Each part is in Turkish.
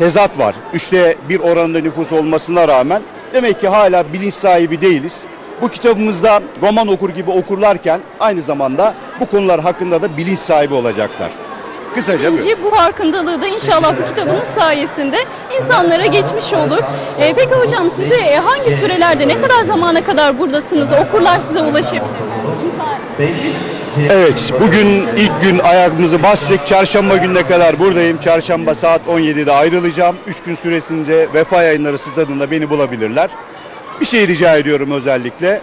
tezat var. Üçte bir oranında nüfus olmasına rağmen demek ki hala bilinç sahibi değiliz. Bu kitabımızda roman okur gibi okurlarken aynı zamanda bu konular hakkında da bilinç sahibi olacaklar. Kısaca bu. İkinci bu farkındalığı da inşallah bu kitabınız sayesinde insanlara geçmiş olur. Ee, peki hocam size e, hangi sürelerde ne kadar zamana kadar buradasınız? Okurlar size ulaşabilir. Evet, bugün ilk gün ayağımızı bastık. Çarşamba gününe kadar buradayım. Çarşamba saat 17'de ayrılacağım. 3 gün süresince Vefa Yayınları stadında beni bulabilirler. Bir şey rica ediyorum özellikle.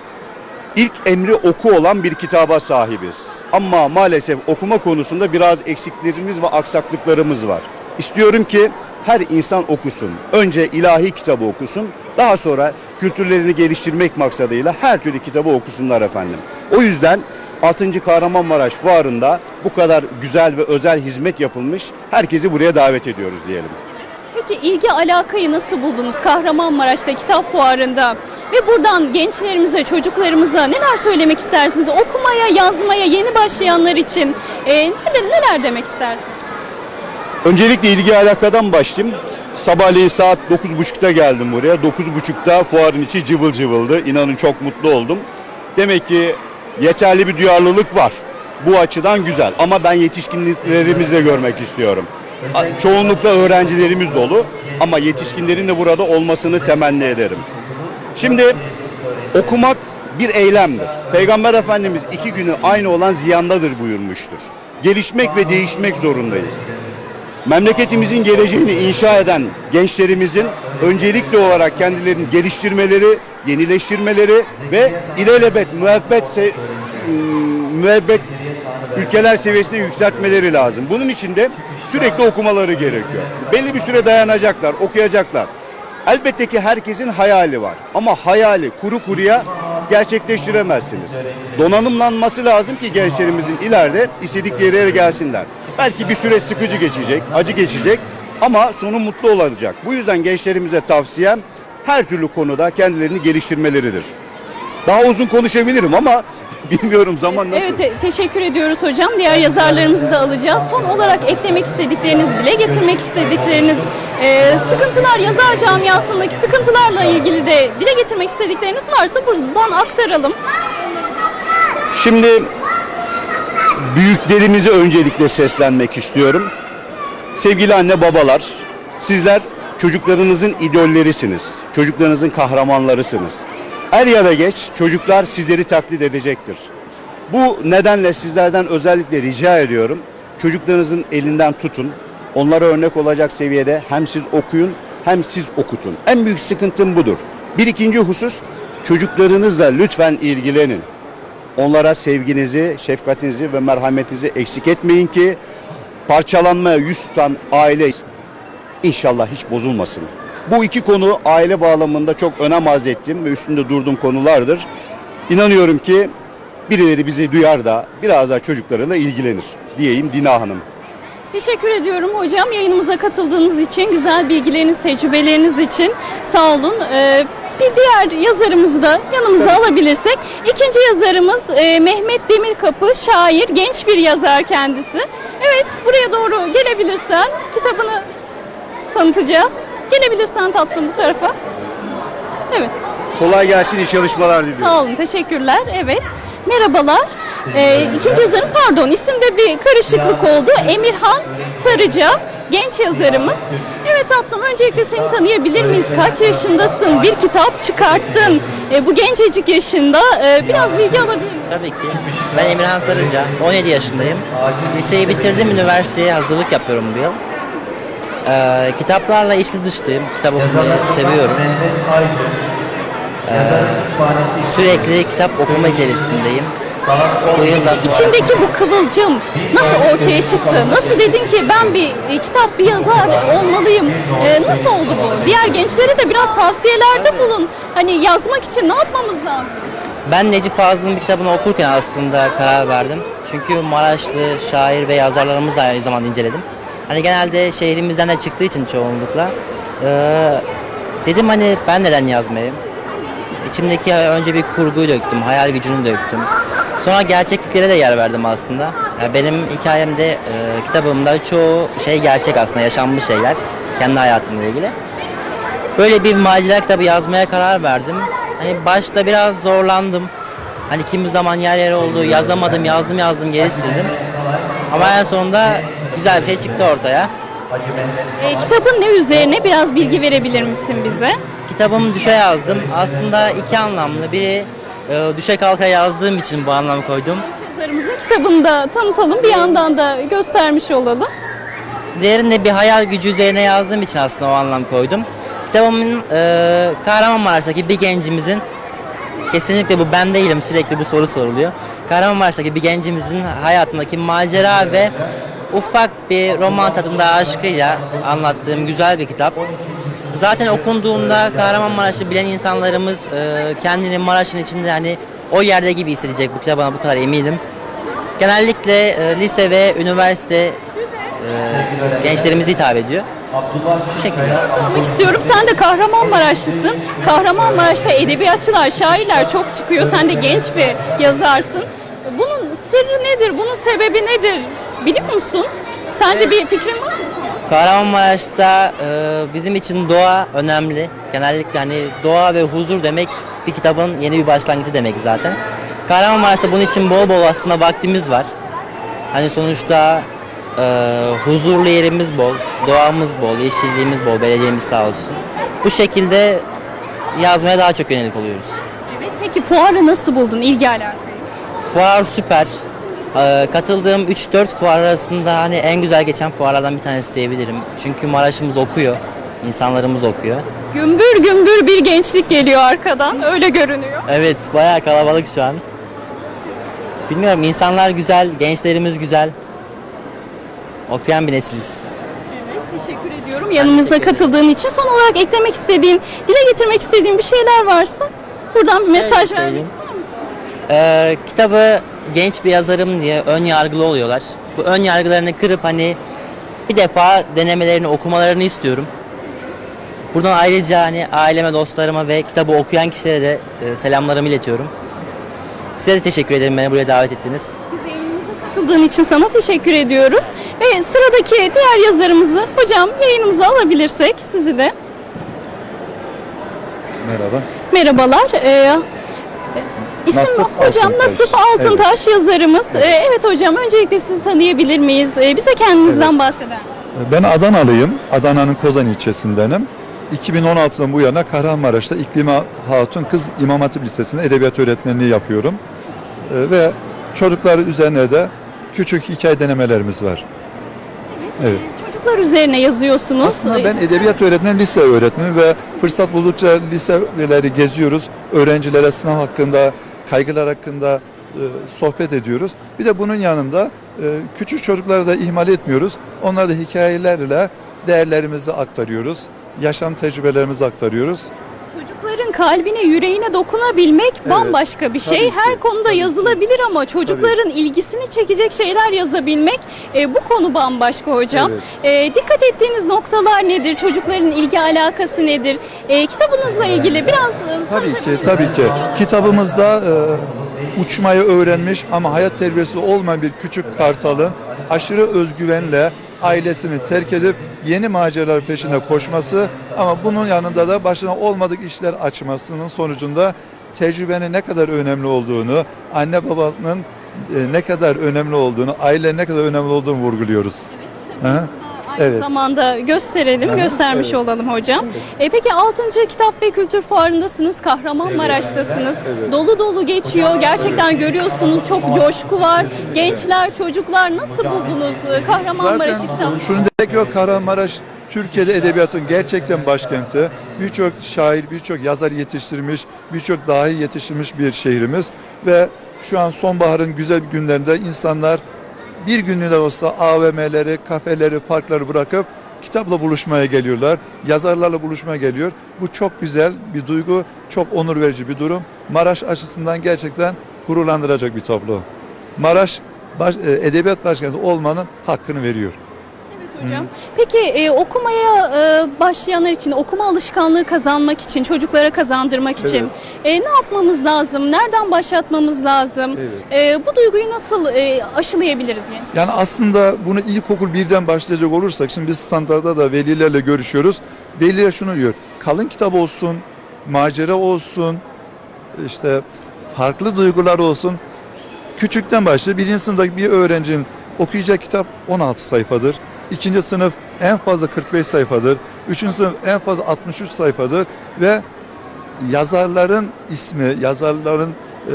İlk emri oku olan bir kitaba sahibiz. Ama maalesef okuma konusunda biraz eksiklerimiz ve aksaklıklarımız var. İstiyorum ki her insan okusun. Önce ilahi kitabı okusun. Daha sonra kültürlerini geliştirmek maksadıyla her türlü kitabı okusunlar efendim. O yüzden 6. Kahramanmaraş Fuarı'nda bu kadar güzel ve özel hizmet yapılmış. Herkesi buraya davet ediyoruz diyelim. Peki ilgi alakayı nasıl buldunuz Kahramanmaraş'ta kitap fuarında? Ve buradan gençlerimize, çocuklarımıza neler söylemek istersiniz? Okumaya, yazmaya yeni başlayanlar için e, neler, neler demek istersiniz? Öncelikle ilgi alakadan başlayayım. Sabahleyin saat 9.30'da geldim buraya. 9.30'da fuarın içi cıvıl cıvıldı. İnanın çok mutlu oldum. Demek ki yeterli bir duyarlılık var. Bu açıdan güzel ama ben yetişkinliklerimizi de görmek istiyorum. Çoğunlukla öğrencilerimiz dolu ama yetişkinlerin de burada olmasını temenni ederim. Şimdi okumak bir eylemdir. Peygamber Efendimiz iki günü aynı olan ziyandadır buyurmuştur. Gelişmek ve değişmek zorundayız. Memleketimizin geleceğini inşa eden gençlerimizin öncelikli olarak kendilerini geliştirmeleri, yenileştirmeleri ve ilelebet, müebbet, se- müebbet ülkeler seviyesine yükseltmeleri lazım. Bunun için de sürekli okumaları gerekiyor. Belli bir süre dayanacaklar, okuyacaklar. Elbette ki herkesin hayali var ama hayali kuru kuruya gerçekleştiremezsiniz. Donanımlanması lazım ki gençlerimizin ileride istedikleri yere gelsinler. Belki bir süre sıkıcı geçecek, acı geçecek ama sonu mutlu olacak. Bu yüzden gençlerimize tavsiyem her türlü konuda kendilerini geliştirmeleridir. Daha uzun konuşabilirim ama bilmiyorum zaman nasıl. Evet te- teşekkür ediyoruz hocam. Diğer yazarlarımızı da alacağız. Son olarak eklemek istedikleriniz, dile getirmek istedikleriniz, e, sıkıntılar yazar camiasındaki sıkıntılarla ilgili de dile getirmek istedikleriniz varsa buradan aktaralım. Şimdi büyüklerimize öncelikle seslenmek istiyorum. Sevgili anne babalar, sizler çocuklarınızın idollerisiniz. Çocuklarınızın kahramanlarısınız. Er ya da geç çocuklar sizleri taklit edecektir. Bu nedenle sizlerden özellikle rica ediyorum. Çocuklarınızın elinden tutun. Onlara örnek olacak seviyede hem siz okuyun hem siz okutun. En büyük sıkıntım budur. Bir ikinci husus çocuklarınızla lütfen ilgilenin. Onlara sevginizi, şefkatinizi ve merhametinizi eksik etmeyin ki parçalanmaya yüz tutan aile inşallah hiç bozulmasın. Bu iki konu aile bağlamında çok önem arz ettim ve üstünde durduğum konulardır. İnanıyorum ki birileri bizi duyar da biraz daha çocuklarıyla ilgilenir diyeyim Dina Hanım. Teşekkür ediyorum hocam yayınımıza katıldığınız için, güzel bilgileriniz, tecrübeleriniz için sağ olun. Ee, bir diğer yazarımızı da yanımıza alabilirsek. İkinci yazarımız e, Mehmet Demirkapı, şair, genç bir yazar kendisi. Evet, buraya doğru gelebilirsen kitabını tanıtacağız. Gelebilirsen tatlım bu tarafa. Evet, Kolay gelsin, iyi çalışmalar diliyorum. sağ olun, teşekkürler. Evet, merhabalar. Ee, ikinci yazarım, pardon isimde bir karışıklık oldu. Emirhan Sarıca, genç yazarımız. Evet tatlım, öncelikle seni tanıyabilir miyiz? Kaç yaşındasın? Bir kitap çıkarttın. Ee, bu gencecik yaşında. Ee, biraz bilgi alabilir miyim? Tabii ki. Ben Emirhan Sarıca, 17 yaşındayım. Liseyi bitirdim, üniversiteye hazırlık yapıyorum bu yıl. Ee, kitaplarla içli dışlıyım, kitap okumayı seviyorum. Ee, sürekli kitap okuma içerisindeyim. Bu yılda İçindeki bu kıvılcım nasıl ortaya çıktı? Nasıl dedin ki ben bir e, kitap, bir yazar olmalıyım? Ee, nasıl oldu bu? Diğer gençlere de biraz tavsiyelerde bulun. Hani yazmak için ne yapmamız lazım? Ben Necip Fazıl'ın bir kitabını okurken aslında karar verdim. Çünkü Maraşlı şair ve yazarlarımızla aynı zamanda inceledim. Hani genelde şehrimizden de çıktığı için çoğunlukla. eee, dedim hani ben neden yazmayayım? İçimdeki önce bir kurguyu döktüm, hayal gücünü döktüm. Sonra gerçekliklere de yer verdim aslında. Yani benim hikayemde, eee, kitabımda çoğu şey gerçek aslında, yaşanmış şeyler. Kendi hayatımla ilgili. Böyle bir macera kitabı yazmaya karar verdim. Hani başta biraz zorlandım. Hani kimi zaman yer yer oldu, yazamadım, yazdım yazdım geri sildim. Ama en sonunda güzel bir şey çıktı ortaya. E, kitabın ne üzerine biraz bilgi verebilir misin bize? Kitabımı düşe yazdım. Aslında iki anlamlı. Biri e, düşe kalka yazdığım için bu anlamı koydum. Yazarımızın kitabını da tanıtalım bir yandan da göstermiş olalım. Diğerinde bir hayal gücü üzerine yazdığım için aslında o anlam koydum. Kitabımın e, Kahramanmaraş'taki bir gencimizin kesinlikle bu ben değilim sürekli bu soru soruluyor. Kahramanmaraş'taki bir gencimizin hayatındaki macera ve ufak bir roman tadında aşkıyla anlattığım güzel bir kitap. Zaten okunduğunda Kahramanmaraş'ı bilen insanlarımız e, kendini Maraş'ın içinde hani o yerde gibi hissedecek bu kitaba bu kadar eminim. Genellikle e, lise ve üniversite e, gençlerimize hitap ediyor. Bu şekilde. Sormak istiyorum. Sen de Kahramanmaraşlısın. Kahramanmaraş'ta edebiyatçılar, şairler çok çıkıyor. Sen de genç bir yazarsın. Bunun sırrı nedir? Bunun sebebi nedir? Biliyor musun? Sence bir fikrin var mı? Kahramanmaraş'ta e, bizim için doğa önemli. Genellikle hani doğa ve huzur demek bir kitabın yeni bir başlangıcı demek zaten. Kahramanmaraş'ta bunun için bol bol aslında vaktimiz var. Hani sonuçta e, huzurlu yerimiz bol, doğamız bol, yeşilliğimiz bol, belediyemiz sağ olsun. Bu şekilde yazmaya daha çok yönelik oluyoruz. Peki fuarı nasıl buldun? İlgi alakayı. Fuar süper. Ee, katıldığım 3-4 fuar arasında hani en güzel geçen fuarlardan bir tanesi diyebilirim. Çünkü Maraş'ımız okuyor, insanlarımız okuyor. Gümbür gümbür bir gençlik geliyor arkadan. Öyle görünüyor. Evet, bayağı kalabalık şu an. Bilmiyorum, insanlar güzel, gençlerimiz güzel. Okuyan bir nesiliz. Evet, teşekkür ediyorum yanımıza katıldığın için. Son olarak eklemek istediğin, dile getirmek istediğin bir şeyler varsa buradan bir mesaj Evet, vermek ister misin? Ee, kitabı genç bir yazarım diye ön yargılı oluyorlar. Bu ön yargılarını kırıp hani bir defa denemelerini okumalarını istiyorum. Buradan ayrıca hani aileme, dostlarıma ve kitabı okuyan kişilere de e, selamlarımı iletiyorum. Size de teşekkür ederim beni buraya davet ettiniz. Biz yayınımıza katıldığın için sana teşekkür ediyoruz. Ve sıradaki diğer yazarımızı hocam yayınımıza alabilirsek sizi de. Merhaba. Merhabalar. Ee, isim Nasip hocam Altıntaş. Nasip Altıntaş yazarımız. Ee, evet hocam öncelikle sizi tanıyabilir miyiz? Ee, bize kendinizden bahseder misiniz? Ben Adanalıyım. Adana'nın Kozan ilçesindenim. 2016'dan bu yana Kahramanmaraş'ta İklima Hatun Kız İmam Hatip Lisesi'nde edebiyat öğretmenliği yapıyorum. Ee, Ve çocuklar üzerine de küçük hikaye denemelerimiz var. Evet. Ee, Çocuklar üzerine yazıyorsunuz. Aslında ben edebiyat öğretmeni, lise öğretmeni ve fırsat buldukça liseleri geziyoruz. Öğrencilere sınav hakkında, kaygılar hakkında e, sohbet ediyoruz. Bir de bunun yanında e, küçük çocukları da ihmal etmiyoruz. Onlara da hikayelerle değerlerimizi aktarıyoruz. Yaşam tecrübelerimizi aktarıyoruz. Kalbine, yüreğine dokunabilmek bambaşka bir şey. tabii ki, Her konuda tabii ki. yazılabilir ama çocukların ilgisini çekecek şeyler yazabilmek e, bu konu bambaşka hocam. E, dikkat ettiğiniz noktalar nedir? Çocukların ilgi alakası nedir? E, kitabınızla ilgili biraz e, Tabii ki, tabii ki. Kitabımızda e, uçmayı öğrenmiş ama hayat terbiyesi olmayan bir küçük kartalın aşırı özgüvenle ailesini terk edip yeni maceralar peşinde koşması ama bunun yanında da başına olmadık işler açmasının sonucunda tecrübenin ne kadar önemli olduğunu, anne babanın e, ne kadar önemli olduğunu, ailenin ne kadar önemli olduğunu vurguluyoruz. Hı. Aynı Evet. zamanda gösterelim, Aha, göstermiş evet. olalım hocam. E, peki 6. Kitap ve Kültür Fuarı'ndasınız, Kahramanmaraş'tasınız. Dolu dolu geçiyor, gerçekten görüyorsunuz çok coşku var. Gençler, çocuklar nasıl buldunuz e, Kahramanmaraş'ı kitap? Zaten şunu demek yok Kahramanmaraş Türkiye'de edebiyatın gerçekten başkenti. Birçok şair, birçok yazar yetiştirmiş, birçok dahi yetiştirmiş bir şehrimiz ve şu an sonbaharın güzel günlerinde insanlar bir günlüğüne olsa AVM'leri, kafeleri, parkları bırakıp kitapla buluşmaya geliyorlar. Yazarlarla buluşmaya geliyor. Bu çok güzel bir duygu, çok onur verici bir durum. Maraş açısından gerçekten gururlandıracak bir tablo. Maraş baş- e, edebiyat başkenti olmanın hakkını veriyor. Evet hocam. Peki e, okumaya e, başlayanlar için, okuma alışkanlığı kazanmak için, çocuklara kazandırmak için e, ne yapmamız lazım? Nereden başlatmamız lazım? E, bu duyguyu nasıl e, aşılayabiliriz gençler? Yani aslında bunu ilkokul birden başlayacak olursak, şimdi biz standarda da velilerle görüşüyoruz. Veliler şunu diyor, kalın kitap olsun, macera olsun, işte farklı duygular olsun. Küçükten başla. Birinci sınıftaki bir öğrencinin okuyacağı kitap 16 sayfadır. İkinci sınıf en fazla 45 sayfadır. Üçüncü sınıf en fazla 63 sayfadır. Ve yazarların ismi, yazarların e,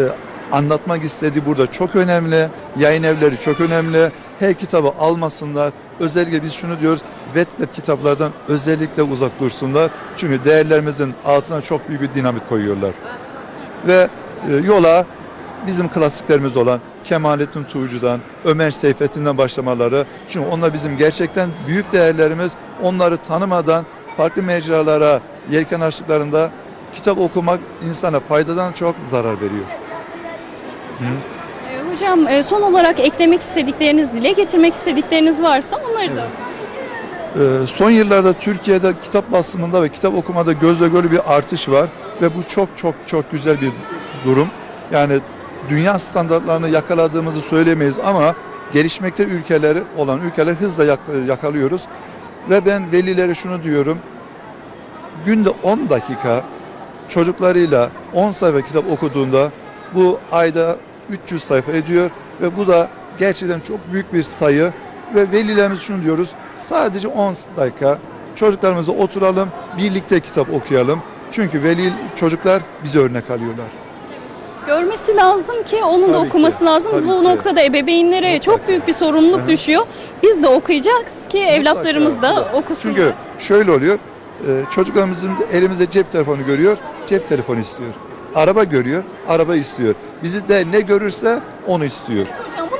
anlatmak istediği burada çok önemli. Yayın evleri çok önemli. Her kitabı almasınlar. Özellikle biz şunu diyoruz. Wattpad kitaplardan özellikle uzak dursunlar. Çünkü değerlerimizin altına çok büyük bir dinamit koyuyorlar. Ve e, yola bizim klasiklerimiz olan Kemalettin Tuğcu'dan, Ömer Seyfettin'den başlamaları. Çünkü onlar bizim gerçekten büyük değerlerimiz. Onları tanımadan farklı mecralara yelken açtıklarında kitap okumak insana faydadan çok zarar veriyor. E, hocam e, son olarak eklemek istedikleriniz, dile getirmek istedikleriniz varsa onları da. Ee, Son yıllarda Türkiye'de kitap basımında ve kitap okumada gözle görülür bir artış var ve bu çok çok çok güzel bir durum. Yani dünya standartlarını yakaladığımızı söylemeyiz ama gelişmekte ülkeleri olan ülkeler hızla yak- yakalıyoruz. Ve ben velilere şunu diyorum. Günde 10 dakika çocuklarıyla 10 sayfa kitap okuduğunda bu ayda 300 sayfa ediyor ve bu da gerçekten çok büyük bir sayı ve velilerimiz şunu diyoruz sadece 10 dakika çocuklarımızla oturalım birlikte kitap okuyalım çünkü veli çocuklar bize örnek alıyorlar. Görmesi lazım ki onun da Tabii okuması ki, lazım. tabii Bu ki. noktada ebeveynlere Mutlaka. çok büyük bir sorumluluk Hı hı. düşüyor. Biz de okuyacağız ki evlatlarımız da Mutlaka. okusunlar. Çünkü şöyle oluyor e, çocuklarımızın elimizde cep telefonu görüyor cep telefonu istiyor. Araba görüyor araba istiyor. Bizi de ne görürse onu istiyor.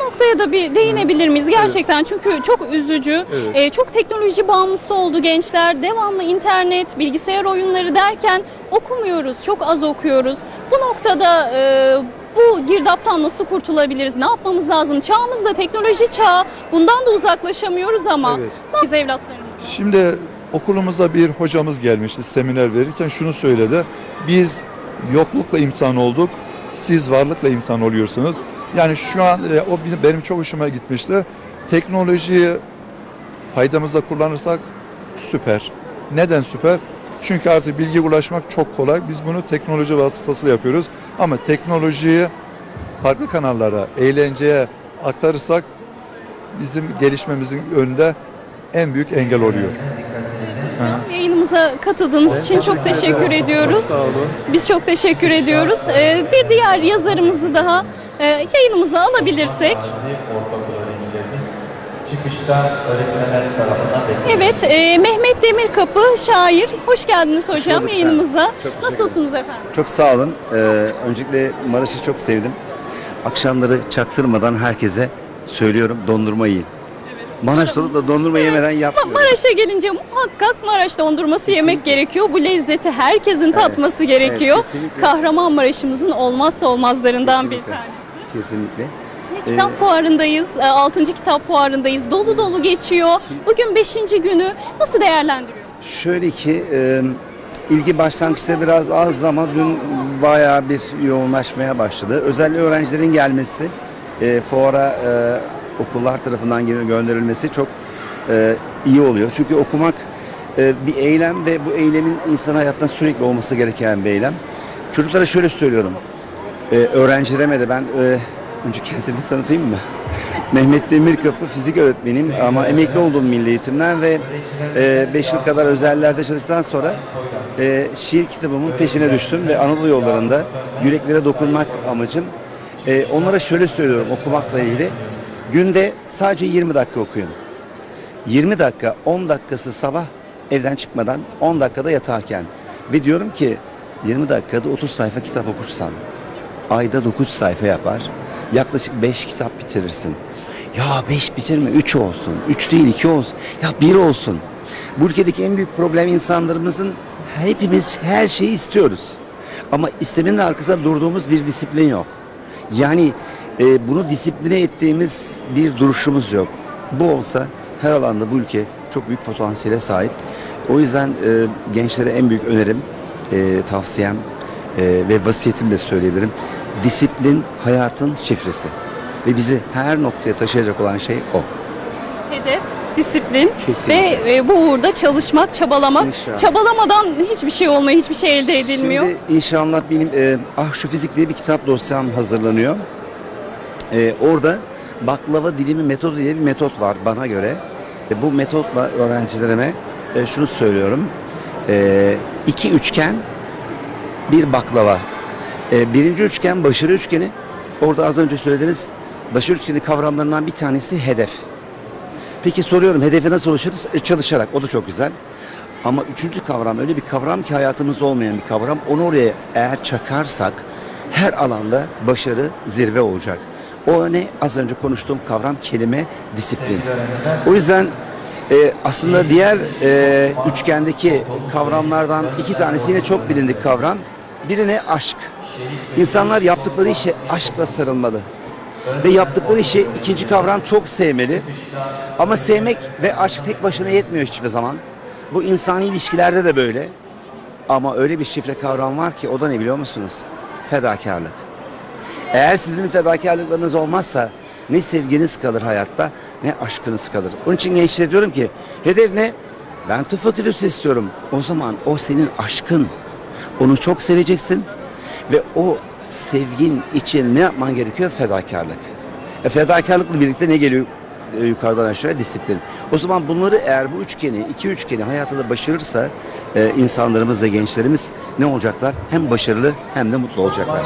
Noktaya da bir değinebilir miyiz? Gerçekten çünkü çok üzücü. Evet. Ee, çok teknoloji bağımlısı oldu gençler. Devamlı internet, bilgisayar oyunları derken okumuyoruz. Çok az okuyoruz. Bu noktada e, bu girdaptan nasıl kurtulabiliriz? Ne yapmamız lazım? Çağımız da teknoloji çağı. Bundan da uzaklaşamıyoruz ama Evet. biz evlatlarımız. Şimdi okulumuzda bir hocamız gelmişti seminer verirken şunu söyledi. Biz yoklukla imtihan olduk. Siz varlıkla imtihan oluyorsunuz. Yani şu an e, o benim- benim çok hoşuma gitmişti. Teknolojiyi faydamızda kullanırsak süper. Neden süper? Çünkü artık bilgi ulaşmak çok kolay. Biz bunu teknoloji vasıtasıyla yapıyoruz. Ama teknolojiyi farklı kanallara, eğlenceye aktarırsak bizim gelişmemizin önünde en büyük engel oluyor. Yayınımıza katıldığınız için çok teşekkür ediyoruz. Biz çok teşekkür ediyoruz. Ee, bir diğer yazarımızı daha e, yayınımıza alabilirsek. Çıkışta öğretmenlerimiz tarafından bekleniyor. Evet, e, Mehmet Demirkapı şair. Hoş geldiniz hocam bulduk yayınımıza. Çok Nasılsınız efendim? Çok sağ olun. Ee, öncelikle Maraş'ı çok sevdim. Akşamları çaktırmadan herkese söylüyorum dondurma yiyin. Maraş'ta olup da dondurma yemeden Ma- yapmıyorum. Maraş'a gelince muhakkak Maraş dondurması yemek gerekiyor. Bu lezzeti herkesin tatması gerekiyor. kesinlikle. Kahramanmaraş'ımızın olmazsa olmazlarından bir Kesinlikle. tanesi. Kesinlikle. Kitap fuarındayız, 6. kitap fuarındayız. Dolu dolu geçiyor. Bugün 5. günü nasıl değerlendiriyorsunuz? Şöyle ki e, ilgi başlangıçta biraz azdı ama dün bayağı bir yoğunlaşmaya başladı. Özellikle öğrencilerin gelmesi, e, fuara e, okullar tarafından gö- gönderilmesi çok e, iyi oluyor. Çünkü okumak e, bir eylem ve bu eylemin insan hayatında sürekli olması gereken bir eylem. Çocuklara şöyle söylüyorum. E, öğrencilerime de ben e, önce kendimi tanıtayım mı? Mehmet Demirkapı fizik öğretmeniyim ama emekli oldum milli eğitimden ve 5 yıl kadar özellerde çalıştıktan sonra e, şiir kitabımın peşine düştüm ve Anadolu yollarında yüreklere dokunmak amacım. E, onlara şöyle söylüyorum okumakla ilgili. Günde sadece 20 dakika okuyun. 20 dakika, 10 dakikası sabah evden çıkmadan, 10 dakikada yatarken. Ve diyorum ki 20 dakikada 30 sayfa kitap okursan, ayda 9 sayfa yapar, yaklaşık 5 kitap bitirirsin. Ya 5 bitirme 3 olsun, 3 değil 2 olsun, ya 1 olsun. Bu ülkedeki en büyük problem insanlarımızın hepimiz her şeyi istiyoruz. Ama istemenin arkasında durduğumuz bir disiplin yok. Yani e, bunu disipline ettiğimiz bir duruşumuz yok. Bu olsa her alanda bu ülke çok büyük potansiyele sahip. O yüzden e, gençlere en büyük önerim, e, tavsiyem e, ve vasiyetim de söyleyebilirim. Disiplin hayatın şifresi. Ve bizi her noktaya taşıyacak olan şey o. Hedef, disiplin Kesinlikle. ve e, bu uğurda çalışmak, çabalamak. İnşallah. Çabalamadan hiçbir şey olmuyor, hiçbir şey elde edilmiyor. Şimdi inşallah benim e, Ah Şu Fizik diye bir kitap dosyam hazırlanıyor. E, orada baklava dilimi metodu diye bir metot var bana göre. E, bu metotla öğrencilerime e, şunu söylüyorum. E, iki üçgen bir baklava. E, birinci üçgen başarı üçgeni. Orada az önce söylediğiniz başarı üçgeni kavramlarından bir tanesi hedef. Peki soruyorum hedefe nasıl ulaşırız? E, çalışarak. O da çok güzel. Ama üçüncü kavram öyle bir kavram ki hayatımızda olmayan bir kavram. Onu oraya eğer çakarsak her alanda başarı zirve olacak. O ne? Az önce konuştuğum kavram kelime disiplin. O yüzden e, aslında diğer e, üçgendeki kavramlardan iki tanesi yine çok bilindik kavram. Birine aşk. İnsanlar yaptıkları işe aşkla sarılmalı. Ve yaptıkları işi ikinci kavram çok sevmeli. Ama sevmek ve aşk tek başına yetmiyor hiçbir zaman. Bu insani ilişkilerde de böyle. Ama öyle bir şifre kavram var ki o da ne biliyor musunuz? Fedakarlık. Eğer sizin fedakarlıklarınız olmazsa ne sevginiz kalır hayatta ne aşkınız kalır. Onun için gençlere diyorum ki hedef ne? Ben tıp fakültesi istiyorum. O zaman o senin aşkın. Onu çok seveceksin ve o sevgin için ne yapman gerekiyor? Fedakarlık. E, fedakarlıkla birlikte ne geliyor e, yukarıdan aşağıya? Disiplin. O zaman bunları eğer bu üçgeni, iki üçgeni hayatında başarırsa e, insanlarımız ve gençlerimiz ne olacaklar? Hem başarılı hem de mutlu olacaklar.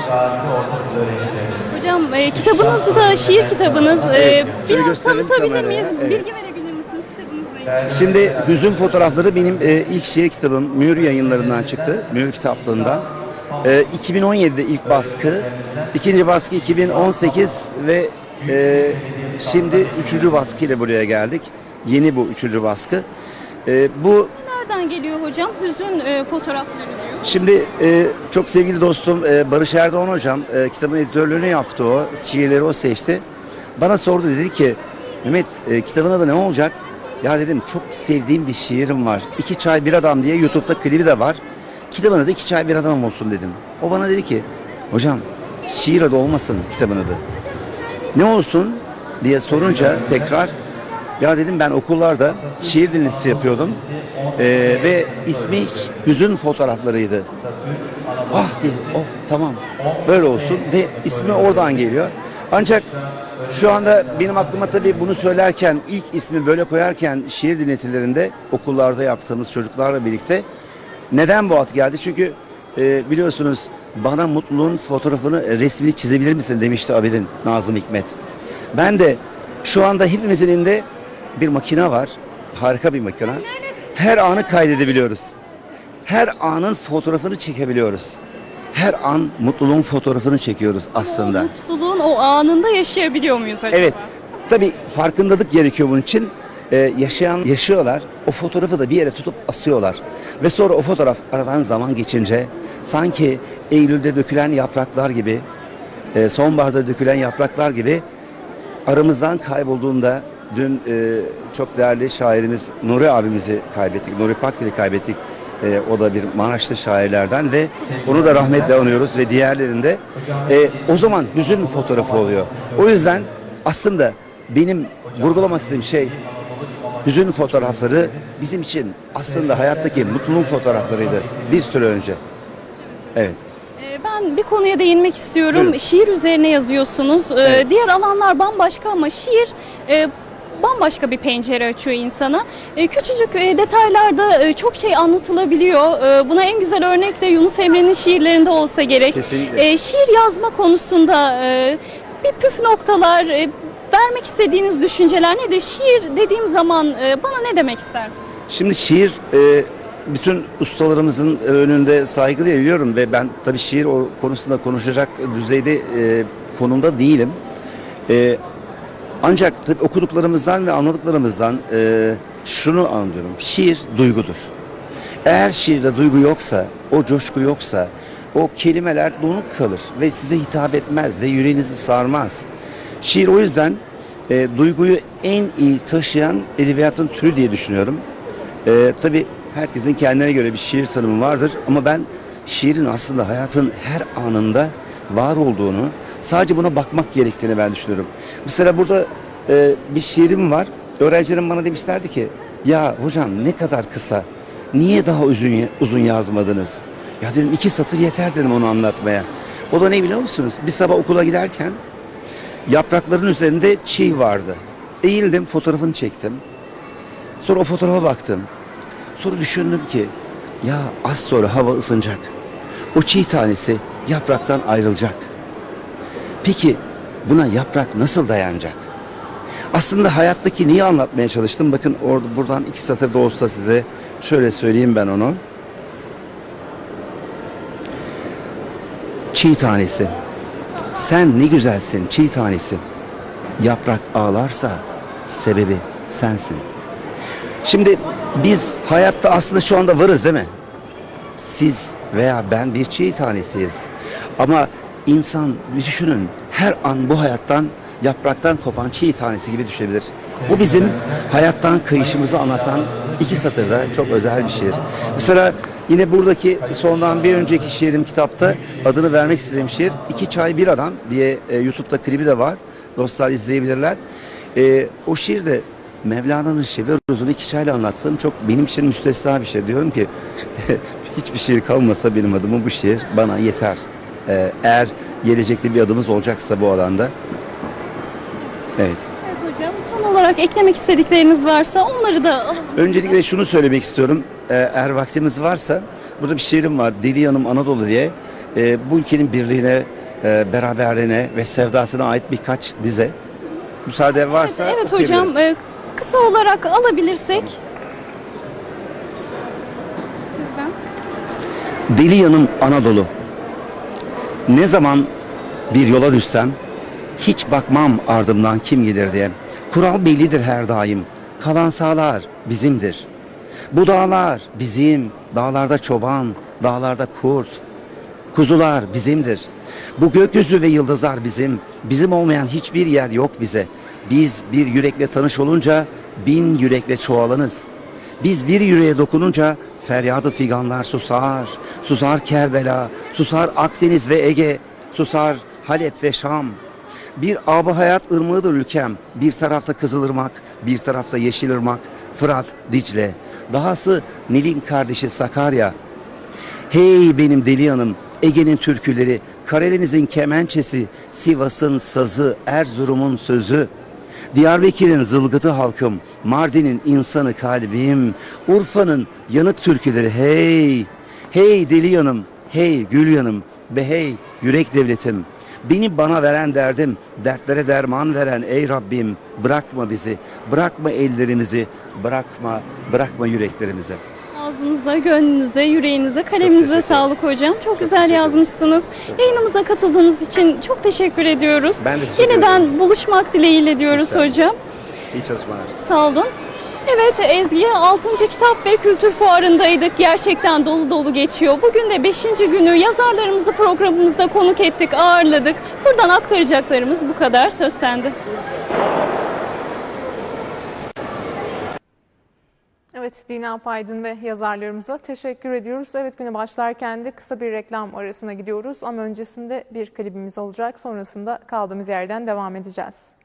Hocam e, kitabınız da şiir kitabınız. E, biraz tanıtabilir miyiz? Bilgi verebilir misiniz kitabınızla? Şimdi hüzün fotoğrafları benim e, ilk şiir kitabım Mühür yayınlarından çıktı. Mühür kitaplığından. E, 2017'de ilk baskı, ikinci baskı 2018 ve e, şimdi üçüncü baskı ile buraya geldik. Yeni bu üçüncü baskı. E, bu Nereden geliyor hocam? Hüzün e, fotoğrafları diyor. Şimdi e, çok sevgili dostum e, Barış Erdoğan hocam e, kitabın editörlüğünü yaptı o. Şiirleri o seçti. Bana sordu dedi ki Mehmet e, kitabın adı ne olacak? Ya dedim çok sevdiğim bir şiirim var. İki Çay Bir Adam diye YouTube'da klibi de var. Kitabın adı İki Çay Bir Adam olsun dedim. O bana dedi ki hocam şiir adı olmasın kitabın adı. Ne olsun diye sorunca tekrar ya dedim ben okullarda şiir dinletisi yapıyordum. Ee, ve ismi hüzün fotoğraflarıydı. Ah dedim oh tamam böyle olsun ve ismi oradan geliyor. Ancak şu anda benim aklıma tabii bunu söylerken ilk ismi böyle koyarken şiir dinletilerinde okullarda yaptığımız çocuklarla birlikte neden bu ad geldi? Çünkü e, biliyorsunuz bana mutluluğun fotoğrafını, e, resmini çizebilir misin demişti Abidin Nazım Hikmet. Ben de şu anda hepimizin elinde bir makine var. Harika bir makine. Her anı kaydedebiliyoruz. Her anın fotoğrafını çekebiliyoruz. Her an mutluluğun fotoğrafını çekiyoruz aslında. O mutluluğun o anında yaşayabiliyor muyuz acaba? Evet. Tabii farkındalık gerekiyor bunun için. Ee, yaşayan yaşıyorlar. O fotoğrafı da bir yere tutup asıyorlar. Ve sonra o fotoğraf aradan zaman geçince sanki Eylül'de dökülen yapraklar gibi, e, sonbaharda dökülen yapraklar gibi aramızdan kaybolduğunda dün e, çok değerli şairimiz Nuri abimizi kaybettik. Nuri Pakdil'i kaybettik. E, o da bir Maraşlı şairlerden ve onu da rahmetle anıyoruz ve diğerlerinde. E, o zaman hüzün fotoğrafı oluyor. O yüzden aslında benim vurgulamak istediğim şey hüzün fotoğrafları bizim için aslında hayattaki mutluluğun fotoğraflarıydı bir süre önce. Evet. Ee, Ben bir konuya değinmek istiyorum. Buyurun. Şiir üzerine yazıyorsunuz. Ee, Evet. Diğer alanlar bambaşka ama şiir e, bambaşka bir pencere açıyor insana. E, Küçücük e, detaylarda e, çok şey anlatılabiliyor. E, Buna en güzel örnek de Yunus Emre'nin şiirlerinde olsa gerek. Kesinlikle. E, Şiir yazma konusunda e, bir püf noktalar, e, vermek istediğiniz düşünceler nedir? Şiir dediğim zaman e, bana ne demek istersiniz? Şimdi şiir e, bütün ustalarımızın önünde saygı duyuyorum ve ben tabii şiir o konusunda konuşacak düzeyde e, konumda değilim. E, ancak tabii okuduklarımızdan ve anladıklarımızdan e, şunu anlıyorum. Şiir duygudur. Eğer şiirde duygu yoksa, o coşku yoksa, o kelimeler donuk kalır ve size hitap etmez ve yüreğinizi sarmaz. Şiir o yüzden e, duyguyu en iyi taşıyan edebiyatın türü diye düşünüyorum. E, tabii herkesin kendine göre bir şiir tanımı vardır ama ben şiirin aslında hayatın her anında var olduğunu, sadece buna bakmak gerektiğini ben düşünüyorum. Mesela burada e, bir şiirim var. Öğrencilerim bana demişlerdi ki, ya hocam ne kadar kısa, niye daha uzun, uzun yazmadınız? Ya dedim iki satır yeter dedim onu anlatmaya. O da ne biliyor musunuz? Bir sabah okula giderken yaprakların üzerinde çiğ vardı. Eğildim fotoğrafını çektim. Sonra o fotoğrafa baktım. Sonra düşündüm ki ya az sonra hava ısınacak. O çiğ tanesi yapraktan ayrılacak. Peki buna yaprak nasıl dayanacak? Aslında hayattaki niye anlatmaya çalıştım? Bakın orada buradan iki satır da olsa size şöyle söyleyeyim ben onu. Çiğ tanesi. Sen ne güzelsin çiğ tanesi. Yaprak ağlarsa sebebi sensin. Şimdi biz hayatta aslında şu anda varız değil mi? Siz veya ben bir çiğ tanesiyiz. Ama insan bir düşünün her an bu hayattan yapraktan kopan çiğ tanesi gibi düşebilir. Bu bizim hayattan kayışımızı anlatan iki satırda çok özel bir şiir. Mesela yine buradaki sondan bir önceki şiirim kitapta adını vermek istediğim şiir İki Çay Bir Adam diye e, YouTube'da klibi de var. Dostlar izleyebilirler. E, o şiir de Mevlana'nın şiiri uzun iki çayla anlattığım çok benim için müstesna bir şey. Diyorum ki hiçbir şiir kalmasa benim adıma bu şiir bana yeter. E, eğer gelecekte bir adımız olacaksa bu alanda. Evet. Evet hocam son olarak eklemek istedikleriniz varsa onları da alalım. Öncelikle şunu söylemek istiyorum. Ee, eğer vaktimiz varsa burada bir şiirim var. Deli Yanım Anadolu diye. Ee, bu ülkenin birliğine, e, beraberliğine ve sevdasına ait birkaç dize. Müsaade varsa Evet, evet hocam e, kısa olarak alabilirsek. Sizden. Deli yanım Anadolu. Ne zaman bir yola düşsem hiç bakmam ardımdan kim gelir diye. Kural bellidir her daim. Kalan sağlar bizimdir. Bu dağlar bizim. Dağlarda çoban, dağlarda kurt. Kuzular bizimdir. Bu gökyüzü ve yıldızlar bizim. Bizim olmayan hiçbir yer yok bize. Biz bir yürekle tanış olunca bin yürekle çoğalanız. Biz bir yüreğe dokununca feryadı figanlar susar. Susar Kerbela, susar Akdeniz ve Ege, susar Halep ve Şam. Bir abı hayat ırmağıdır ülkem. Bir tarafta Kızılırmak, bir tarafta Yeşilırmak, Fırat, Dicle. Dahası Nil'in kardeşi Sakarya. Hey benim deli yanım, Ege'nin türküleri, Karadeniz'in kemençesi, Sivas'ın sazı, Erzurum'un sözü. Diyarbakır'ın zılgıtı halkım, Mardin'in insanı kalbim, Urfa'nın yanık türküleri hey, hey deli yanım, hey gül yanım, be hey yürek devletim. Beni bana veren derdim, dertlere derman veren ey Rabbim, bırakma bizi, bırakma ellerimizi, bırakma, bırakma yüreklerimizi. Ağzınıza, gönlünüze, yüreğinize, kaleminize sağlık hocam. Çok güzel teşekkür ederim. yazmışsınız. Yayınımıza katıldığınız için çok teşekkür ediyoruz. Ben de teşekkür Yeniden ederim. buluşmak dileğiyle diyoruz İnşallah. hocam. İyi çalışmalar. Sağ olun. Evet Ezgi 6. Kitap ve Kültür Fuarı'ndaydık. Gerçekten dolu dolu geçiyor. Bugün de 5. günü yazarlarımızı programımızda konuk ettik, ağırladık. Buradan aktaracaklarımız bu kadar. Söz sende. Evet Dina Paydın ve yazarlarımıza teşekkür ediyoruz. Evet güne başlarken de kısa bir reklam arasına gidiyoruz ama öncesinde bir klibimiz olacak. Sonrasında kaldığımız yerden devam edeceğiz.